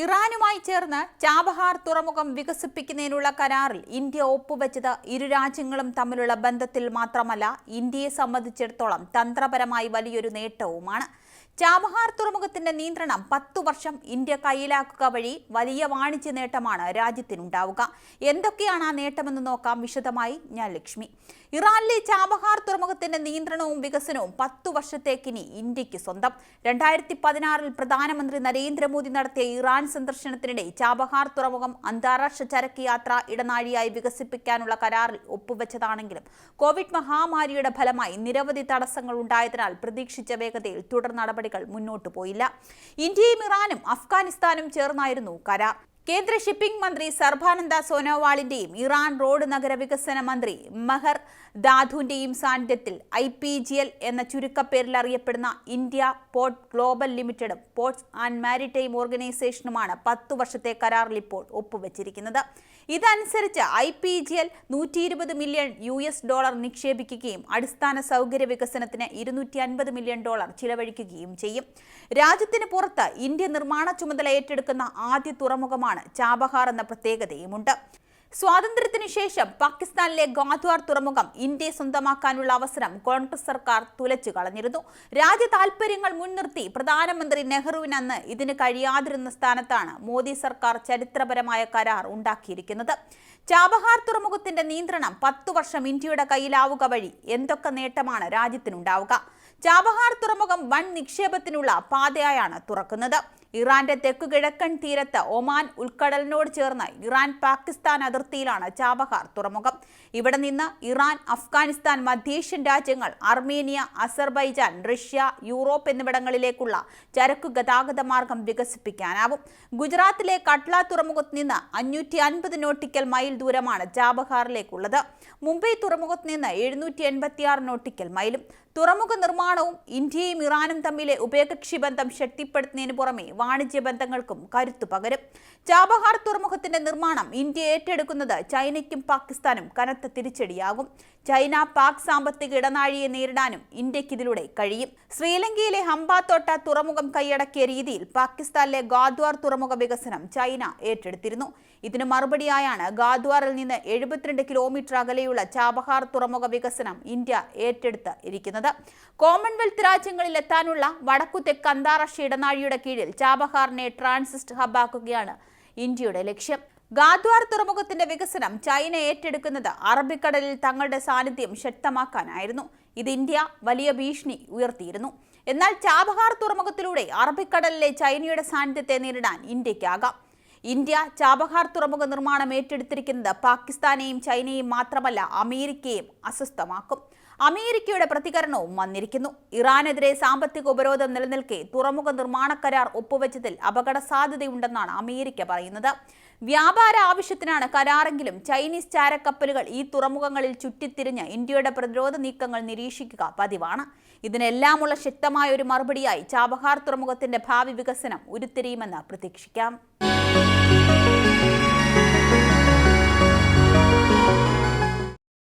ഇറാനുമായി ചേർന്ന് ചാബഹാർ തുറമുഖം വികസിപ്പിക്കുന്നതിനുള്ള കരാറിൽ ഇന്ത്യ ഒപ്പുവെച്ചത് ഇരു രാജ്യങ്ങളും തമ്മിലുള്ള ബന്ധത്തിൽ മാത്രമല്ല ഇന്ത്യയെ സംബന്ധിച്ചിടത്തോളം തന്ത്രപരമായി വലിയൊരു നേട്ടവുമാണ്. ചാബഹാർ തുറമുഖത്തിന്റെ നിയന്ത്രണം പത്തു വർഷം ഇന്ത്യ കയ്യിലാക്കുക വഴി വലിയ വാണിജ്യ നേട്ടമാണ് രാജ്യത്തിനുണ്ടാവുക. എന്തൊക്കെയാണ് ആ നേട്ടമെന്ന് നോക്കാം വിശദമായി ഞാൻ ലക്ഷ്മി. ഇറാനിലെ ചാബഹാർ തുറമുഖത്തിന്റെ നിയന്ത്രണവും വികസനവും പത്തു വർഷത്തേക്കിനി ഇന്ത്യയ്ക്ക് സ്വന്തം. രണ്ടായിരത്തി പതിനാറിൽ പ്രധാനമന്ത്രി നരേന്ദ്രമോദി നടത്തിയ ഇറാൻ സന്ദർശനത്തിനിടെ ചാബഹാർ തുറമുഖം അന്താരാഷ്ട്ര ചരക്ക് യാത്ര ഇടനാഴിയായി വികസിപ്പിക്കാനുള്ള കരാറിൽ ഒപ്പുവെച്ചതാണെങ്കിലും കോവിഡ് മഹാമാരിയുടെ ഫലമായി നിരവധി തടസ്സങ്ങൾ ഉണ്ടായതിനാൽ പ്രതീക്ഷിച്ച വേഗതയിൽ തുടർ നടപടികൾ മുന്നോട്ടു പോയില്ല. ഇന്ത്യയും ഇറാനും അഫ്ഗാനിസ്ഥാനും ചേർന്നായിരുന്നു കരാർ. കേന്ദ്ര ഷിപ്പിംഗ് മന്ത്രി സർബാനന്ദ സോനോവാളിന്റെയും ഇറാൻ റോഡ് നഗരവികസന മന്ത്രി മഹർ ദാധുവിന്റെയും സാന്നിധ്യത്തിൽ ഐ പി ജി എൽ എന്ന ചുരുക്കപ്പേരിൽ അറിയപ്പെടുന്ന ഇന്ത്യ പോർട്ട് ഗ്ലോബൽ ലിമിറ്റഡും പോർട്സ് ആൻഡ് മാരിടൈം ഓർഗനൈസേഷനുമാണ് പത്തു വർഷത്തെ കരാറിൽ ഇപ്പോൾ ഒപ്പുവച്ചിരിക്കുന്നത്. ഇതനുസരിച്ച് ഐ പി ജി എൽ നൂറ്റി ഇരുപത് മില്യൺ യു എസ് ഡോളർ നിക്ഷേപിക്കുകയും അടിസ്ഥാന സൗകര്യ വികസനത്തിന് ഇരുന്നൂറ്റി അൻപത് മില്യൺ ഡോളർ ചിലവഴിക്കുകയും ചെയ്യും. രാജ്യത്തിന് പുറത്ത് ഇന്ത്യ നിർമ്മാണ ചുമതല ഏറ്റെടുക്കുന്ന ആദ്യ തുറമുഖമാണ് ചാബഹാർ എന്ന പ്രത്യേകതയുമുണ്ട്. സ്വാതന്ത്ര്യത്തിനു ശേഷം പാകിസ്ഥാനിലെ ഗാദ്വാർ തുറമുഖം ഇന്ത്യയെ സ്വന്തമാക്കാനുള്ള അവസരം കോൺഗ്രസ് സർക്കാർ തുലച്ചു കളഞ്ഞിരുന്നു. രാജ്യ താൽപര്യങ്ങൾ മുൻനിർത്തി പ്രധാനമന്ത്രി നെഹ്റുവിന് അന്ന് ഇതിന് കഴിയാതിരുന്ന സ്ഥാനത്താണ് മോദി സർക്കാർ ചരിത്രപരമായ കരാർ ഉണ്ടാക്കിയിരിക്കുന്നത്. ചാബഹാർ തുറമുഖത്തിന്റെ നിയന്ത്രണം പത്തു വർഷം ഇന്ത്യയുടെ കയ്യിലാവുക വഴി എന്തൊക്കെ നേട്ടമാണ് രാജ്യത്തിനുണ്ടാവുക? ചാബഹാർ തുറമുഖം വൻ നിക്ഷേപത്തിനുള്ള പാതയായാണ് തുറക്കുന്നത്. ഇറാന്റെ തെക്കു കിഴക്കൻ തീരത്ത് ഒമാൻ ഉൾക്കടലിനോട് ചേർന്ന് ഇറാൻ പാകിസ്ഥാൻ അതിർത്തിയിലാണ് ചാബഹാർ തുറമുഖം. ഇവിടെ നിന്ന് ഇറാൻ അഫ്ഗാനിസ്ഥാൻ മധ്യേഷ്യൻ രാജ്യങ്ങൾ അർമേനിയ അസർബൈജാൻ റഷ്യ യൂറോപ്പ് എന്നിവിടങ്ങളിലേക്കുള്ള ചരക്കു ഗതാഗത മാർഗം വികസിപ്പിക്കാനാവും. ഗുജറാത്തിലെ കട്ല തുറമുഖത്ത് നിന്ന് അഞ്ഞൂറ്റി അൻപത് നോട്ടിക്കൽ മൈൽ ദൂരമാണ് ചാബഹാറിലേക്കുള്ളത് മുംബൈ തുറമുഖത്ത് നിന്ന് എഴുന്നൂറ്റി എൺപത്തിയാറ് നോട്ടിക്കൽ മൈലും. തുറമുഖ നിർമ്മാണവും ഇന്ത്യയും ഇറാനും തമ്മിലെ ഉഭയകക്ഷി ബന്ധം ശക്തിപ്പെടുത്തുന്നതിന് പുറമെ വാണിജ്യ ബന്ധങ്ങൾക്കും കരുത്തു പകരും. ചാബഹാർ തുറമുഖത്തിന്റെ നിർമ്മാണം ഇന്ത്യ ഏറ്റെടുക്കുന്നത് ചൈനയ്ക്കും പാകിസ്ഥാനും കനത്ത തിരിച്ചടിയാകും. ചൈന പാക് സാമ്പത്തിക ഇടനാഴിയെ നേരിടാനും ഇന്ത്യയ്ക്ക് ഇതിലൂടെ കഴിയും. ശ്രീലങ്കയിലെ ഹംബാത്തോട്ട തുറമുഖം കൈയടക്കിയ രീതിയിൽ പാകിസ്ഥാനിലെ ഗാദ്വാർ തുറമുഖ വികസനം ചൈന ഏറ്റെടുത്തിരുന്നു. ഇതിന് മറുപടിയായാണ് ഗാദ്വാറിൽ നിന്ന് എഴുപത്തിരണ്ട് കിലോമീറ്റർ അകലെയുള്ള ചാബഹാർ തുറമുഖ വികസനം ഇന്ത്യ ഏറ്റെടുത്ത് ഇരിക്കുന്നത് കോമൺവെൽത്ത് രാജ്യങ്ങളിൽ എത്താനുള്ള വടക്കു തെക്ക് അന്താരാഷ്ട്ര ഇടനാഴിയുടെ കീഴിൽ ചാബഹാറിനെ ട്രാൻസിസ്റ്റ് ഹബ്ബാക്കുകയാണ് ഇന്ത്യയുടെ ലക്ഷ്യം. ഗാദ്വാർ തുറമുഖത്തിന്റെ വികസനം ചൈന ഏറ്റെടുക്കുന്നത് അറബിക്കടലിൽ തങ്ങളുടെ സാന്നിധ്യം ശക്തമാക്കാനായിരുന്നു. ഇത് ഇന്ത്യ വലിയ ഭീഷണി ഉയർത്തിയിരുന്നു. എന്നാൽ ചാബഹാർ തുറമുഖത്തിലൂടെ അറബിക്കടലിലെ ചൈനയുടെ സാന്നിധ്യത്തെ നേരിടാൻ ഇന്ത്യക്കാകാം ഇന്ത്യ ചാബഹാർ തുറമുഖ നിർമ്മാണം ഏറ്റെടുത്തിരിക്കുന്നത് പാകിസ്ഥാനെയും ചൈനയും മാത്രമല്ല അമേരിക്കയും അസ്വസ്ഥമാക്കും. അമേരിക്കയുടെ പ്രതികരണവും വന്നിരിക്കുന്നു. ഇറാനെതിരെ സാമ്പത്തിക ഉപരോധം നിലനിൽക്കെ തുറമുഖ നിർമ്മാണ കരാർ ഒപ്പുവെച്ചതിൽ അപകട സാധ്യതയുണ്ടെന്നാണ് അമേരിക്ക പറയുന്നത്. വ്യാപാര ആവശ്യത്തിനാണ് കരാറെങ്കിലും ചൈനീസ് ചാരക്കപ്പലുകൾ ഈ തുറമുഖങ്ങളിൽ ചുറ്റിത്തിരിഞ്ഞ് ഇന്ത്യയുടെ പ്രതിരോധ നീക്കങ്ങൾ നിരീക്ഷിക്കുക പതിവാണ്. ഇതിനെല്ലാമുള്ള ശക്തമായ ഒരു മറുപടിയായി ചാബഹാർ തുറമുഖത്തിന്റെ ഭാവി വികസനം ഉരുത്തിരിയുമെന്ന് പ്രതീക്ഷിക്കാം.